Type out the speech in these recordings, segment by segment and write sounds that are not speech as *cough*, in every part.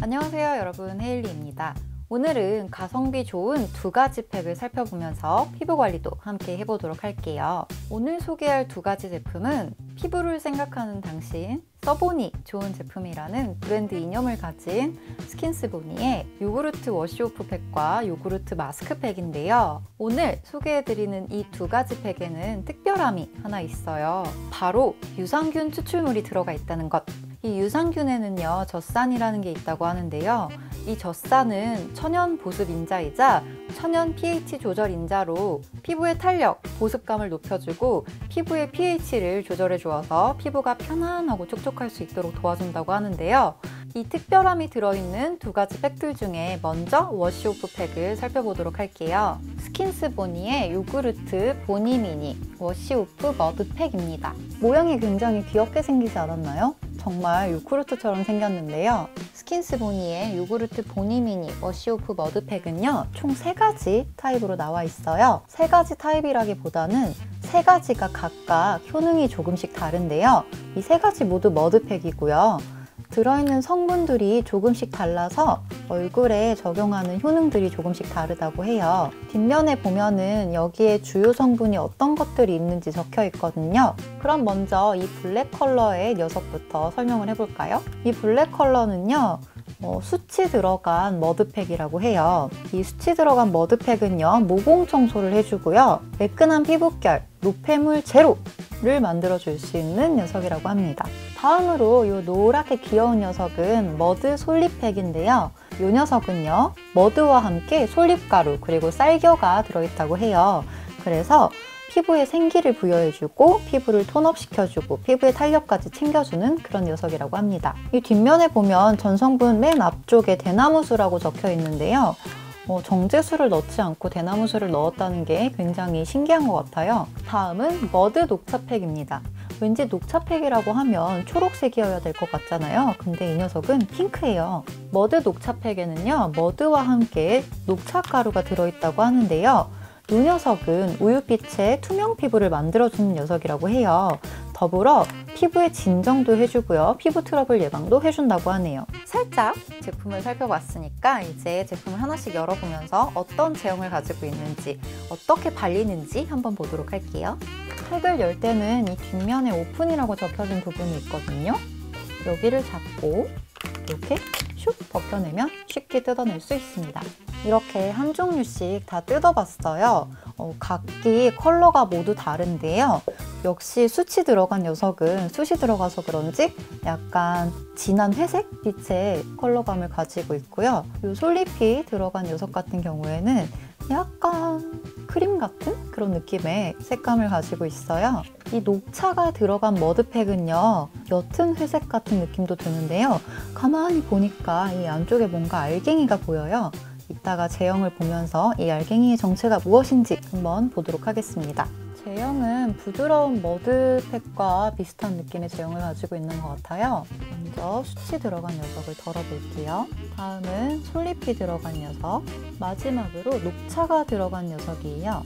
안녕하세요 여러분 헤일리입니다. 오늘은 가성비 좋은 두 가지 팩을 살펴보면서 피부 관리도 함께 해보도록 할게요. 오늘 소개할 두 가지 제품은 피부를 생각하는 당신 써보니 좋은 제품이라는 브랜드 이념을 가진 스킨스보니의 요구르트 워시오프 팩과 요구르트 마스크 팩인데요. 오늘 소개해드리는 이 두 가지 팩에는 특별함이 하나 있어요. 바로 유산균 추출물이 들어가 있다는 것. 이 유산균에는요, 젖산이라는 게 있다고 하는데요. 이 젖산은 천연 보습 인자이자 천연 pH 조절 인자로 피부의 탄력, 보습감을 높여주고 피부의 pH를 조절해 주어서 피부가 편안하고 촉촉할 수 있도록 도와준다고 하는데요. 이 특별함이 들어있는 두 가지 팩들 중에 먼저 워시오프 팩을 살펴보도록 할게요. 스킨스 보니의 요구르트 보니 미니 워시오프 머드 팩입니다. 모양이 굉장히 귀엽게 생기지 않았나요? 정말 요구르트처럼 생겼는데요. 스킨스 보니의 요구르트 보니미니 워시오프 머드팩은요. 총 3가지 타입으로 나와 있어요. 3가지 타입이라기보다는 3가지가 각각 효능이 조금씩 다른데요. 이 3가지 모두 머드팩이고요. 들어있는 성분들이 조금씩 달라서 얼굴에 적용하는 효능들이 조금씩 다르다고 해요. 뒷면에 보면은 여기에 주요 성분이 어떤 것들이 있는지 적혀 있거든요. 그럼 먼저 이 블랙 컬러의 녀석부터 설명을 해볼까요? 이 블랙 컬러는요. 어, 수치 들어간 머드팩이라고 해요. 이 수치 들어간 머드팩은요, 모공 청소를 해주고요, 매끈한 피부결, 노폐물 제로를 만들어줄 수 있는 녀석이라고 합니다. 다음으로 이 노랗게 귀여운 녀석은 머드 솔잎팩인데요. 이 녀석은요, 머드와 함께 솔잎가루 그리고 쌀겨가 들어있다고 해요. 그래서 피부에 생기를 부여해주고 피부를 톤업시켜주고 피부의 탄력까지 챙겨주는 그런 녀석이라고 합니다. 이 뒷면에 보면 전성분 맨 앞쪽에 대나무수라고 적혀 있는데요. 어, 정제수를 넣지 않고 대나무수를 넣었다는 게 굉장히 신기한 것 같아요. 다음은 머드 녹차팩입니다. 왠지 녹차팩이라고 하면 초록색이어야 될 것 같잖아요. 근데 이 녀석은 핑크예요. 머드 녹차팩에는요, 머드와 함께 녹차가루가 들어있다고 하는데요. 이 녀석은 우유빛의 투명 피부를 만들어주는 녀석이라고 해요. 더불어 피부의 진정도 해주고요. 피부 트러블 예방도 해준다고 하네요. 살짝 제품을 살펴봤으니까 이제 제품을 하나씩 열어보면서 어떤 제형을 가지고 있는지 어떻게 발리는지 한번 보도록 할게요. 팩을 열 때는 이 뒷면에 오픈이라고 적혀진 부분이 있거든요. 여기를 잡고 이렇게 슉 벗겨내면 쉽게 뜯어낼 수 있습니다. 이렇게 한 종류씩 다 뜯어봤어요. 어, 각기 컬러가 모두 다른데요. 역시 숯이 들어간 녀석은 숯이 들어가서 그런지 약간 진한 회색 빛의 컬러감을 가지고 있고요. 이 솔잎이 들어간 녀석 같은 경우에는 약간 크림 같은 그런 느낌의 색감을 가지고 있어요. 이 녹차가 들어간 머드팩은요, 옅은 회색 같은 느낌도 드는데요. 가만히 보니까 이 안쪽에 뭔가 알갱이가 보여요. 이따가 제형을 보면서 이 알갱이의 정체가 무엇인지 한번 보도록 하겠습니다. 제형은 부드러운 머드팩과 비슷한 느낌의 제형을 가지고 있는 것 같아요. 먼저 수치 들어간 녀석을 덜어볼게요. 다음은 솔잎이 들어간 녀석, 마지막으로 녹차가 들어간 녀석이에요.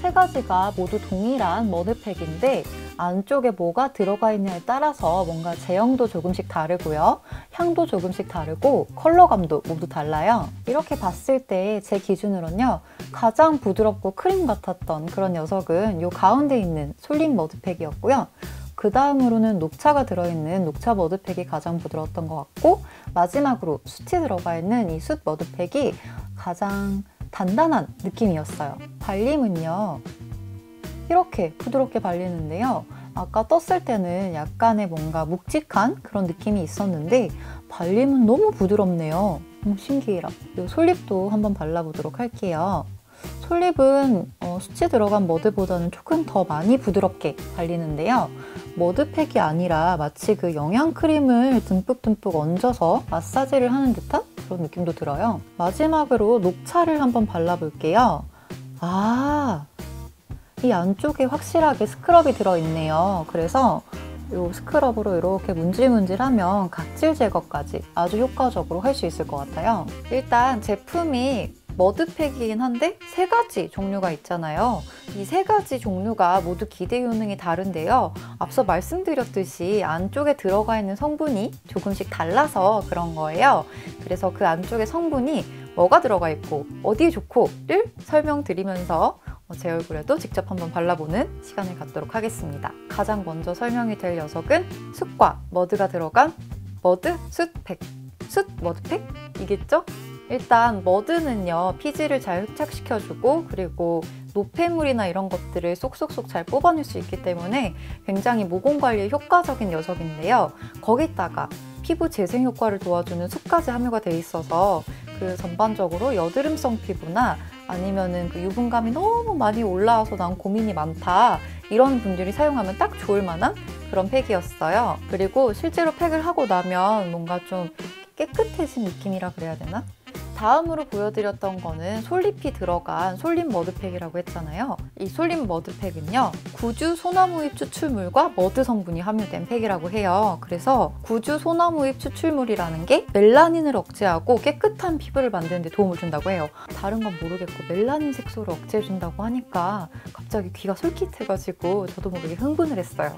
세 가지가 모두 동일한 머드팩인데 안쪽에 뭐가 들어가 있냐에 따라서 뭔가 제형도 조금씩 다르고요. 향도 조금씩 다르고 컬러감도 모두 달라요. 이렇게 봤을 때 제 기준으로는요. 가장 부드럽고 크림 같았던 그런 녀석은 이 가운데 있는 솔잎 머드팩이었고요. 그 다음으로는 녹차가 들어있는 녹차 머드팩이 가장 부드러웠던 것 같고 마지막으로 숯이 들어가 있는 이 숯 머드팩이 가장 단단한 느낌이었어요. 발림은요. 이렇게 부드럽게 발리는데요. 아까 떴을 때는 약간의 뭔가 묵직한 그런 느낌이 있었는데 발림은 너무 부드럽네요. 음, 신기해라. 이 솔잎도 한번 발라보도록 할게요. 솔잎은 어, 수치 들어간 머드보다는 조금 더 많이 부드럽게 발리는데요. 머드팩이 아니라 마치 그 영양크림을 듬뿍듬뿍 얹어서 마사지를 하는 듯한 그런 느낌도 들어요. 마지막으로 녹차를 한번 발라볼게요. 아, 이 안쪽에 확실하게 스크럽이 들어있네요. 그래서 이 스크럽으로 이렇게 문질문질하면 각질 제거까지 아주 효과적으로 할 수 있을 것 같아요. 일단 제품이 머드팩이긴 한데 세 가지 종류가 있잖아요. 이 세 가지 종류가 모두 기대 효능이 다른데요. 앞서 말씀드렸듯이 안쪽에 들어가 있는 성분이 조금씩 달라서 그런 거예요. 그래서 그 안쪽에 성분이 뭐가 들어가 있고 어디에 좋고를 설명드리면서 제 얼굴에도 직접 한번 발라보는 시간을 갖도록 하겠습니다. 가장 먼저 설명이 될 녀석은 숯과 머드가 들어간 머드 숯팩. 숯 머드팩이겠죠? 일단 머드는요 피지를 잘 흡착시켜주고 그리고 노폐물이나 이런 것들을 쏙쏙쏙 잘 뽑아낼 수 있기 때문에 굉장히 모공 관리에 효과적인 녀석인데요. 거기다가 피부 재생 효과를 도와주는 숯까지 함유가 돼 있어서 그 전반적으로 여드름성 피부나 아니면은 그 유분감이 너무 많이 올라와서 난 고민이 많다 이런 분들이 사용하면 딱 좋을 만한 그런 팩이었어요. 그리고 실제로 팩을 하고 나면 뭔가 좀 깨끗해진 느낌이라 그래야 되나? 다음으로 보여드렸던 거는 솔잎이 들어간 솔잎 머드팩이라고 했잖아요. 이 솔잎 머드팩은요. 구주 소나무잎 추출물과 머드 성분이 함유된 팩이라고 해요. 그래서 구주 소나무잎 추출물이라는 게 멜라닌을 억제하고 깨끗한 피부를 만드는 데 도움을 준다고 해요. 다른 건 모르겠고 멜라닌 색소를 억제해준다고 하니까 갑자기 귀가 솔깃해가지고 저도 모르게 흥분을 했어요.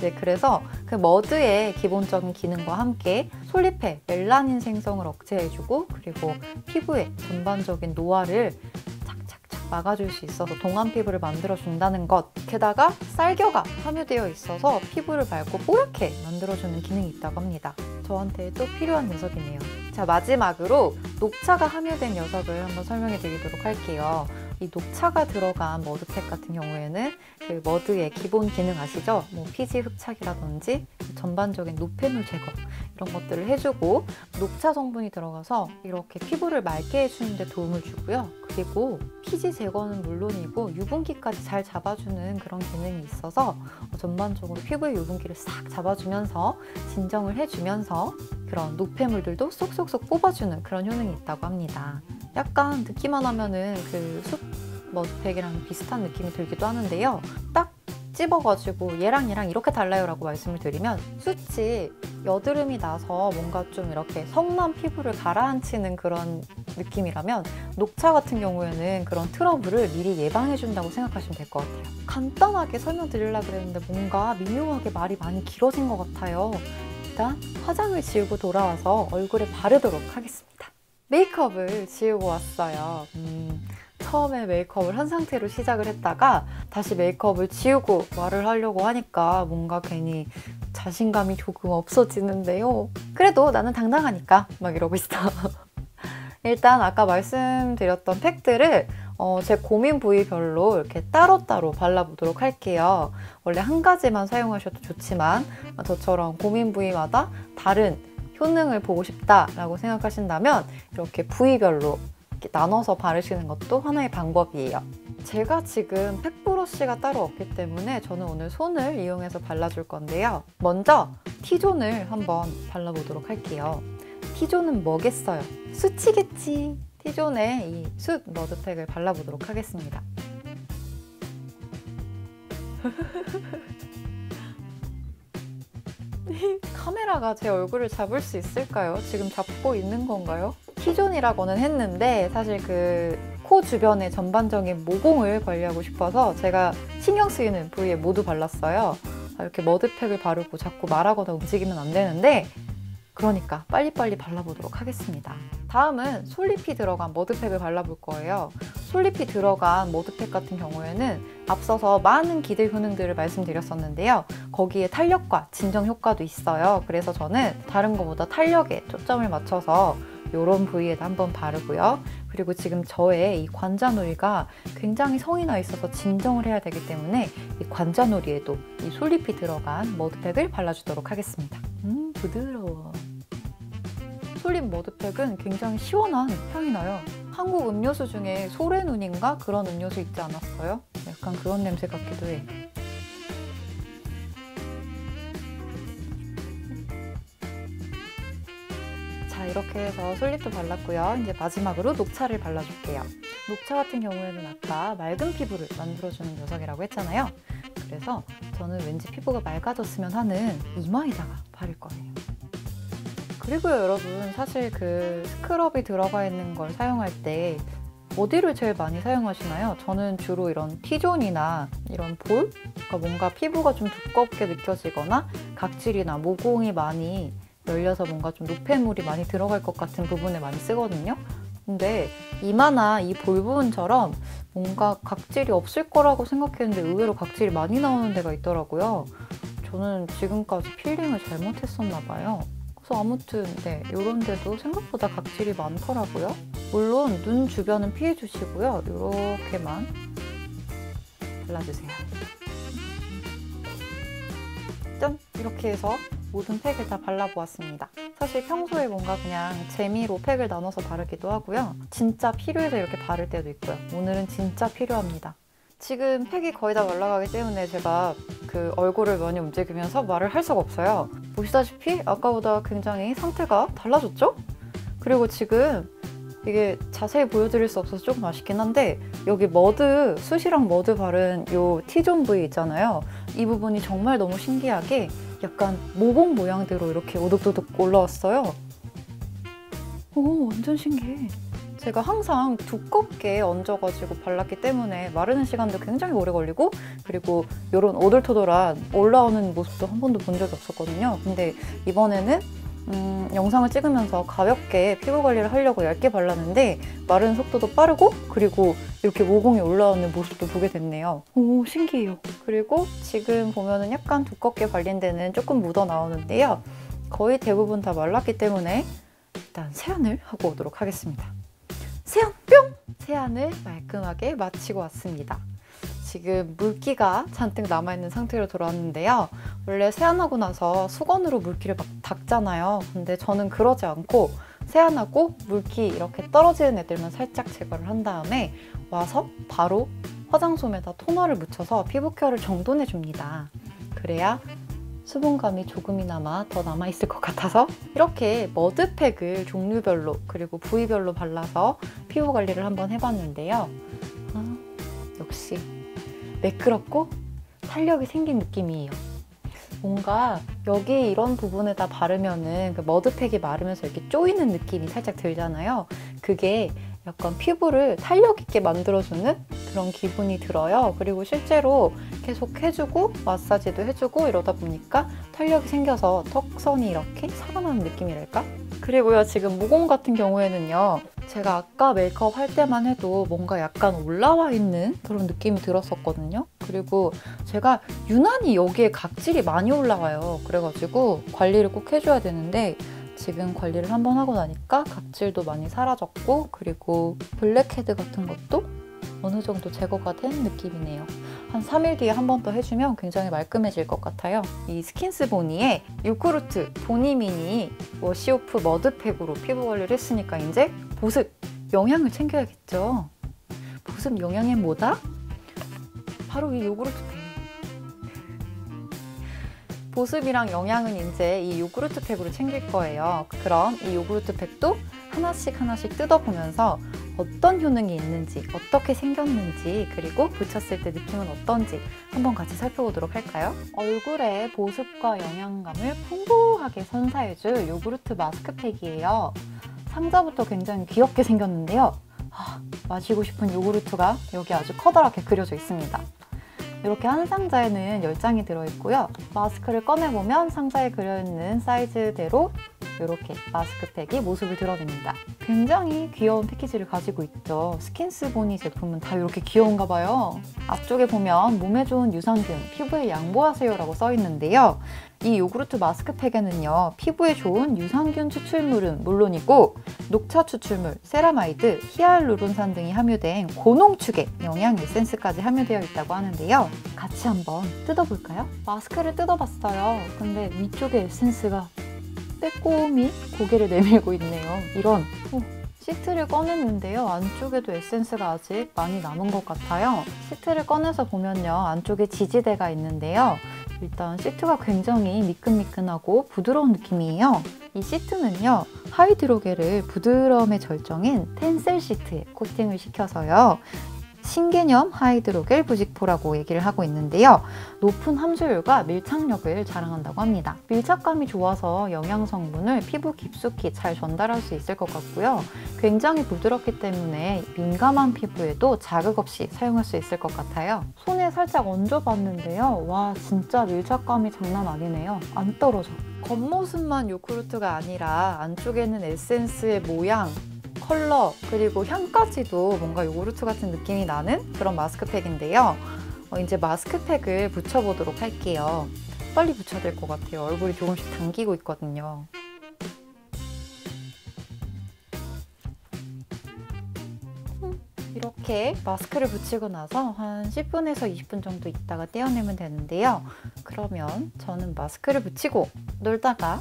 네, 그래서 그 머드의 기본적인 기능과 함께 솔잎의 멜라닌 생성을 억제해주고 그리고 피부의 전반적인 노화를 착착착 막아줄 수 있어서 동안 피부를 만들어준다는 것 게다가 쌀겨가 함유되어 있어서 피부를 맑고 뽀얗게 만들어주는 기능이 있다고 합니다. 저한테도 필요한 녀석이네요. 자 마지막으로 녹차가 함유된 녀석을 한번 설명해 드리도록 할게요. 이 녹차가 들어간 머드팩 같은 경우에는 그 머드의 기본 기능 아시죠? 뭐 피지 흡착이라든지 전반적인 노폐물 제거 이런 것들을 해주고 녹차 성분이 들어가서 이렇게 피부를 맑게 해주는 데 도움을 주고요. 그리고 피지 제거는 물론이고 유분기까지 잘 잡아주는 그런 기능이 있어서 전반적으로 피부의 유분기를 싹 잡아주면서 진정을 해주면서 그런 노폐물들도 쏙쏙쏙 뽑아주는 그런 효능이 있다고 합니다. 약간 듣기만 하면은 그 숲 머드팩이랑 비슷한 느낌이 들기도 하는데요. 딱 찝어가지고 얘랑 얘랑 이렇게 달라요 라고 말씀을 드리면 숯이 여드름이 나서 뭔가 좀 이렇게 성난 피부를 가라앉히는 그런 느낌이라면 녹차 같은 경우에는 그런 트러블을 미리 예방해준다고 생각하시면 될 것 같아요. 간단하게 설명드리려고 그랬는데 뭔가 미묘하게 말이 많이 길어진 것 같아요. 일단 화장을 지우고 돌아와서 얼굴에 바르도록 하겠습니다. 메이크업을 지우고 왔어요. 음, 처음에 메이크업을 한 상태로 시작을 했다가 다시 메이크업을 지우고 말을 하려고 하니까 뭔가 괜히 자신감이 조금 없어지는데요. 그래도 나는 당당하니까 막 이러고 있어. *laughs* 일단 아까 말씀드렸던 팩들을 어, 제 고민 부위별로 이렇게 따로따로 발라보도록 할게요. 원래 한 가지만 사용하셔도 좋지만 저처럼 고민 부위마다 다른 효능을 보고 싶다라고 생각하신다면 이렇게 부위별로 나눠서 바르시는 것도 하나의 방법이에요. 제가 지금 팩브러쉬가 따로 없기 때문에 저는 오늘 손을 이용해서 발라줄 건데요. 먼저 T존을 한번 발라보도록 할게요. T존은 뭐겠어요? 수치겠지. T존에 이 숯 머드팩을 발라보도록 하겠습니다. *laughs* 카메라가 제 얼굴을 잡을 수 있을까요? 지금 잡고 있는 건가요? T존이라고는 했는데 사실 그 코 주변의 전반적인 모공을 관리하고 싶어서 제가 신경 쓰이는 부위에 모두 발랐어요. 아, 이렇게 머드팩을 바르고 자꾸 말하거나 움직이면 안 되는데 그러니까 빨리빨리 발라보도록 하겠습니다. 다음은 솔잎이 들어간 머드팩을 발라볼 거예요. 솔잎이 들어간 머드팩 같은 경우에는 앞서서 많은 기대 효능들을 말씀드렸었는데요. 거기에 탄력과 진정 효과도 있어요. 그래서 저는 다른 것보다 탄력에 초점을 맞춰서 이런 부위에다 한번 바르고요. 그리고 지금 저의 이 관자놀이가 굉장히 성이 나 있어서 진정을 해야 되기 때문에 이 관자놀이에도 이 솔잎이 들어간 머드팩을 발라주도록 하겠습니다. 음, 부드러워. 솔잎 머드팩은 굉장히 시원한 향이 나요. 한국 음료수 중에 소래눈인가 그런 음료수 있지 않았어요? 약간 그런 냄새 같기도 해. 이렇게 해서 솔잎도 발랐고요. 이제 마지막으로 녹차를 발라줄게요. 녹차 같은 경우에는 아까 맑은 피부를 만들어주는 녀석이라고 했잖아요. 그래서 저는 왠지 피부가 맑아졌으면 하는 이마에다가 바를 거예요. 그리고요 여러분 사실 그 스크럽이 들어가 있는 걸 사용할 때 어디를 제일 많이 사용하시나요? 저는 주로 이런 T존이나 이런 볼? 그러니까 뭔가 피부가 좀 두껍게 느껴지거나 각질이나 모공이 많이 열려서 뭔가 좀 노폐물이 많이 들어갈 것 같은 부분에 많이 쓰거든요. 근데 이마나 이 볼 부분처럼 뭔가 각질이 없을 거라고 생각했는데 의외로 각질이 많이 나오는 데가 있더라고요. 저는 지금까지 필링을 잘못했었나 봐요. 그래서 아무튼 네 이런 데도 생각보다 각질이 많더라고요. 물론 눈 주변은 피해 주시고요. 이렇게만 발라주세요. 이렇게 해서 모든 팩을 다 발라보았습니다. 사실 평소에 뭔가 그냥 재미로 팩을 나눠서 바르기도 하고요. 진짜 필요해서 이렇게 바를 때도 있고요. 오늘은 진짜 필요합니다. 지금 팩이 거의 다 말라가기 때문에 제가 그 얼굴을 많이 움직이면서 말을 할 수가 없어요. 보시다시피 아까보다 굉장히 상태가 달라졌죠? 그리고 지금 이게 자세히 보여드릴 수 없어서 조금 아쉽긴 한데 여기 머드, 숱이랑 머드 바른 이 T존 부위 있잖아요. 이 부분이 정말 너무 신기하게 약간 모공 모양대로 이렇게 오독도독 올라왔어요. 오, 완전 신기해. 제가 항상 두껍게 얹어가지고 발랐기 때문에 마르는 시간도 굉장히 오래 걸리고 그리고 이런 오돌토돌한 올라오는 모습도 한 번도 본 적이 없었거든요. 근데 이번에는 음, 영상을 찍으면서 가볍게 피부 관리를 하려고 얇게 발랐는데 마르는 속도도 빠르고 그리고 이렇게 모공이 올라오는 모습도 보게 됐네요. 오 신기해요. 그리고 지금 보면은 약간 두껍게 발린 데는 조금 묻어 나오는데요. 거의 대부분 다 말랐기 때문에 일단 세안을 하고 오도록 하겠습니다. 세안 뿅! 세안을 말끔하게 마치고 왔습니다. 지금 물기가 잔뜩 남아있는 상태로 돌아왔는데요. 원래 세안하고 나서 수건으로 물기를 막 닦잖아요. 근데 저는 그러지 않고 세안하고 물기 이렇게 떨어지는 애들만 살짝 제거를 한 다음에 와서 바로 화장솜에다 토너를 묻혀서 피부 케어를 정돈해줍니다. 그래야 수분감이 조금이나마 더 남아있을 것 같아서 이렇게 머드팩을 종류별로 그리고 부위별로 발라서 피부 관리를 한번 해봤는데요. 아, 역시 매끄럽고 탄력이 생긴 느낌이에요. 뭔가 여기 이런 부분에다 바르면은 그 머드팩이 마르면서 이렇게 쪼이는 느낌이 살짝 들잖아요. 그게 약간 피부를 탄력 있게 만들어주는 그런 기분이 들어요. 그리고 실제로 계속 해주고 마사지도 해주고 이러다 보니까 탄력이 생겨서 턱선이 이렇게 살아나는 느낌이랄까? 그리고요 지금 모공 같은 경우에는요 제가 아까 메이크업 할 때만 해도 뭔가 약간 올라와 있는 그런 느낌이 들었었거든요. 그리고 제가 유난히 여기에 각질이 많이 올라와요. 그래가지고 관리를 꼭 해줘야 되는데 지금 관리를 한번 하고 나니까 각질도 많이 사라졌고 그리고 블랙헤드 같은 것도 어느 정도 제거가 된 느낌이네요. 한 3일 뒤에 한 번 더 해주면 굉장히 말끔해질 것 같아요. 이 스킨스 보니에 유쿠르트 보니미니 워시오프 머드팩으로 피부 관리를 했으니까 이제 보습, 영양을 챙겨야겠죠. 보습 영양이 뭐다? 바로 이 요구르트팩. 보습이랑 영양은 이제 이 요구르트 팩으로 챙길 거예요. 그럼 이 요구르트 팩도 하나씩 하나씩 뜯어보면서 어떤 효능이 있는지, 어떻게 생겼는지, 그리고 붙였을 때 느낌은 어떤지 한번 같이 살펴보도록 할까요? 얼굴에 보습과 영양감을 풍부하게 선사해줄 요구르트 마스크팩이에요. 상자부터 굉장히 귀엽게 생겼는데요. 아, 마시고 싶은 요구르트가 여기 아주 커다랗게 그려져 있습니다. 이렇게 한 상자에는 10장이 들어있고요. 마스크를 꺼내보면 상자에 그려있는 사이즈대로 이렇게 마스크팩이 모습을 드러냅니다. 굉장히 귀여운 패키지를 가지고 있죠. 스킨스 보니 제품은 다 이렇게 귀여운가 봐요. 앞쪽에 보면 몸에 좋은 유산균, 피부에 양보하세요 라고 써 있는데요. 이 요구르트 마스크팩에는요 피부에 좋은 유산균 추출물은 물론이고 녹차 추출물, 세라마이드, 히알루론산 등이 함유된 고농축의 영양 에센스까지 함유되어 있다고 하는데요 같이 한번 뜯어볼까요? 마스크를 뜯어봤어요 근데 위쪽에 에센스가 빼꼼히 고개를 내밀고 있네요 이런 어, 시트를 꺼냈는데요. 안쪽에도 에센스가 아직 많이 남은 것 같아요. 시트를 꺼내서 보면요. 안쪽에 지지대가 있는데요. 일단 시트가 굉장히 미끈미끈하고 부드러운 느낌이에요. 이 시트는요. 하이드로겔을 부드러움의 절정인 텐셀 시트에 코팅을 시켜서요. 신개념 하이드로겔 부직포라고 얘기를 하고 있는데요. 높은 함수율과 밀착력을 자랑한다고 합니다. 밀착감이 좋아서 영양 성분을 피부 깊숙이 잘 전달할 수 있을 것 같고요. 굉장히 부드럽기 때문에 민감한 피부에도 자극 없이 사용할 수 있을 것 같아요. 손에 살짝 얹어봤는데요. 와 진짜 밀착감이 장난 아니네요. 안 떨어져. 겉모습만 요구르트가 아니라 안쪽에는 에센스의 모양, 컬러 그리고 향까지도 뭔가 요구르트 같은 느낌이 나는 그런 마스크팩인데요. 어, 이제 마스크팩을 붙여보도록 할게요. 빨리 붙여야 될 것 같아요. 얼굴이 조금씩 당기고 있거든요. 이렇게 마스크를 붙이고 나서 한 10분에서 20분 정도 있다가 떼어내면 되는데요. 그러면 저는 마스크를 붙이고 놀다가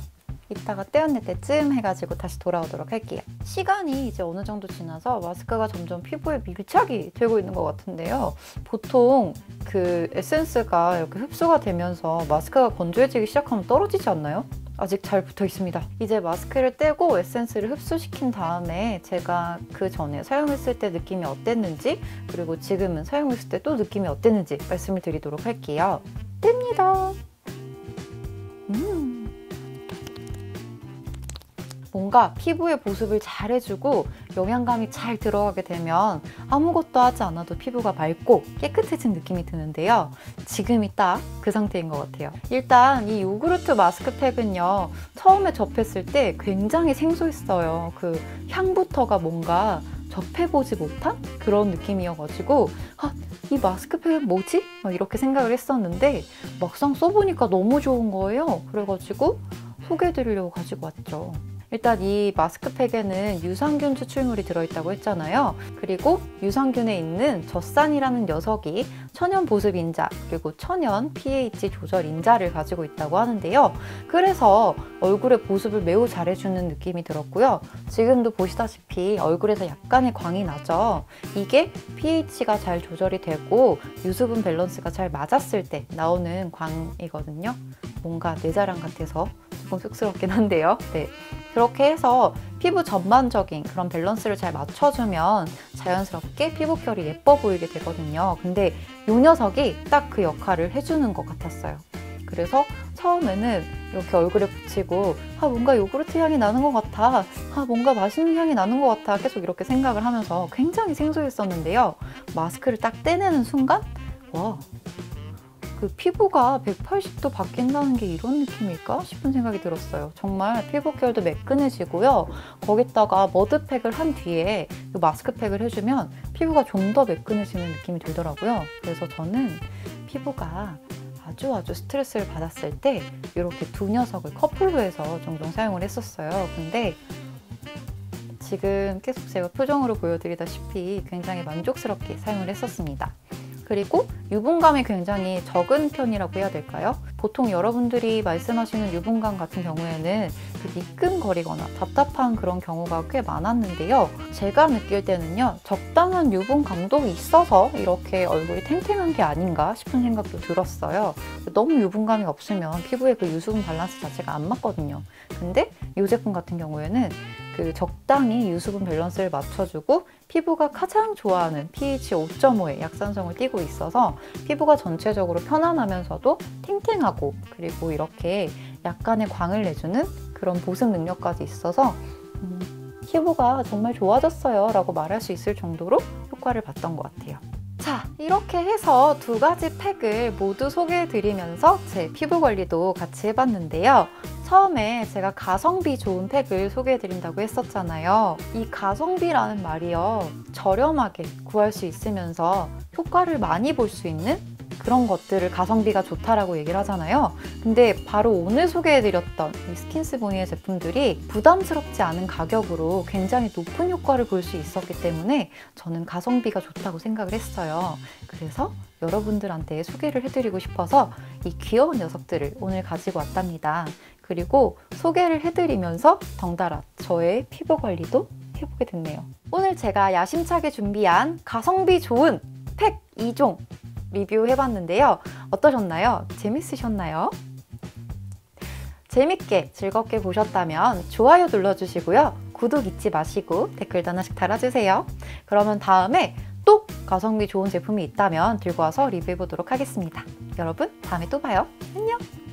이따가 떼어낼 때쯤 해가지고 다시 돌아오도록 할게요. 시간이 이제 어느 정도 지나서 마스크가 점점 피부에 밀착이 되고 있는 것 같은데요. 보통 그 에센스가 이렇게 흡수가 되면서 마스크가 건조해지기 시작하면 떨어지지 않나요? 아직 잘 붙어 있습니다. 이제 마스크를 떼고 에센스를 흡수시킨 다음에 제가 그 전에 사용했을 때 느낌이 어땠는지 그리고 지금은 사용했을 때 또 느낌이 어땠는지 말씀을 드리도록 할게요. 뗍니다. 음. 뭔가 피부의 보습을 잘 해주고 영양감이 잘 들어가게 되면 아무것도 하지 않아도 피부가 맑고 깨끗해진 느낌이 드는데요. 지금이 딱 그 상태인 것 같아요. 일단 이 요구르트 마스크팩은요. 처음에 접했을 때 굉장히 생소했어요. 그 향부터가 뭔가 접해보지 못한 그런 느낌이어가지고 아, 이 마스크팩은 뭐지? 이렇게 생각을 했었는데 막상 써보니까 너무 좋은 거예요. 그래가지고 소개해드리려고 가지고 왔죠. 일단 이 마스크팩에는 유산균 추출물이 들어있다고 했잖아요. 그리고 유산균에 있는 젖산이라는 녀석이 천연 보습 인자 그리고 천연 pH 조절 인자를 가지고 있다고 하는데요. 그래서 얼굴의 보습을 매우 잘해주는 느낌이 들었고요. 지금도 보시다시피 얼굴에서 약간의 광이 나죠. 이게 pH가 잘 조절이 되고 유수분 밸런스가 잘 맞았을 때 나오는 광이거든요. 뭔가 내 자랑 같아서 조금 쑥스럽긴 한데요. 네. 그렇게 해서 피부 전반적인 그런 밸런스를 잘 맞춰주면 자연스럽게 피부결이 예뻐 보이게 되거든요. 근데 이 녀석이 딱 그 역할을 해주는 것 같았어요. 그래서 처음에는 이렇게 얼굴에 붙이고 아 뭔가 요구르트 향이 나는 것 같아 아 뭔가 맛있는 향이 나는 것 같아 계속 이렇게 생각을 하면서 굉장히 생소했었는데요 마스크를 딱 떼내는 순간 와 그 피부가 180도 바뀐다는 게 이런 느낌일까 싶은 생각이 들었어요. 정말 피부결도 매끈해지고요. 거기다가 머드팩을 한 뒤에 이 마스크팩을 해주면 피부가 좀 더 매끈해지는 느낌이 들더라고요. 그래서 저는 피부가 아주 아주 스트레스를 받았을 때 이렇게 두 녀석을 커플로 해서 종종 사용을 했었어요. 근데 지금 계속 제가 표정으로 보여드리다시피 굉장히 만족스럽게 사용을 했었습니다. 그리고 유분감이 굉장히 적은 편이라고 해야 될까요? 보통 여러분들이 말씀하시는 유분감 같은 경우에는 그 미끈거리거나 답답한 그런 경우가 꽤 많았는데요. 제가 느낄 때는요, 적당한 유분감도 있어서 이렇게 얼굴이 탱탱한 게 아닌가 싶은 생각도 들었어요. 너무 유분감이 없으면 피부에 그 유수분 밸런스 자체가 안 맞거든요. 근데 이 제품 같은 경우에는 그 적당히 유수분 밸런스를 맞춰주고 피부가 가장 좋아하는 pH 5.5의 약산성을 띠고 있어서 피부가 전체적으로 편안하면서도 탱탱하고 그리고 이렇게 약간의 광을 내주는 그런 보습 능력까지 있어서 음, 피부가 정말 좋아졌어요 라고 말할 수 있을 정도로 효과를 봤던 것 같아요. 자, 이렇게 해서 두 가지 팩을 모두 소개해드리면서 제 피부 관리도 같이 해봤는데요. 처음에 제가 가성비 좋은 팩을 소개해드린다고 했었잖아요. 이 가성비라는 말이요. 저렴하게 구할 수 있으면서 효과를 많이 볼 수 있는 그런 것들을 가성비가 좋다라고 얘기를 하잖아요. 근데 바로 오늘 소개해드렸던 이 스킨스 보니의 제품들이 부담스럽지 않은 가격으로 굉장히 높은 효과를 볼 수 있었기 때문에 저는 가성비가 좋다고 생각을 했어요. 그래서 여러분들한테 소개를 해드리고 싶어서 이 귀여운 녀석들을 오늘 가지고 왔답니다. 그리고 소개를 해드리면서 덩달아 저의 피부 관리도 해보게 됐네요. 오늘 제가 야심차게 준비한 가성비 좋은 팩 2종 리뷰해봤는데요. 어떠셨나요? 재밌으셨나요? 재밌게 즐겁게 보셨다면 좋아요 눌러주시고요. 구독 잊지 마시고 댓글도 하나씩 달아주세요. 그러면 다음에 또 가성비 좋은 제품이 있다면 들고 와서 리뷰해보도록 하겠습니다. 여러분, 다음에 또 봐요. 안녕!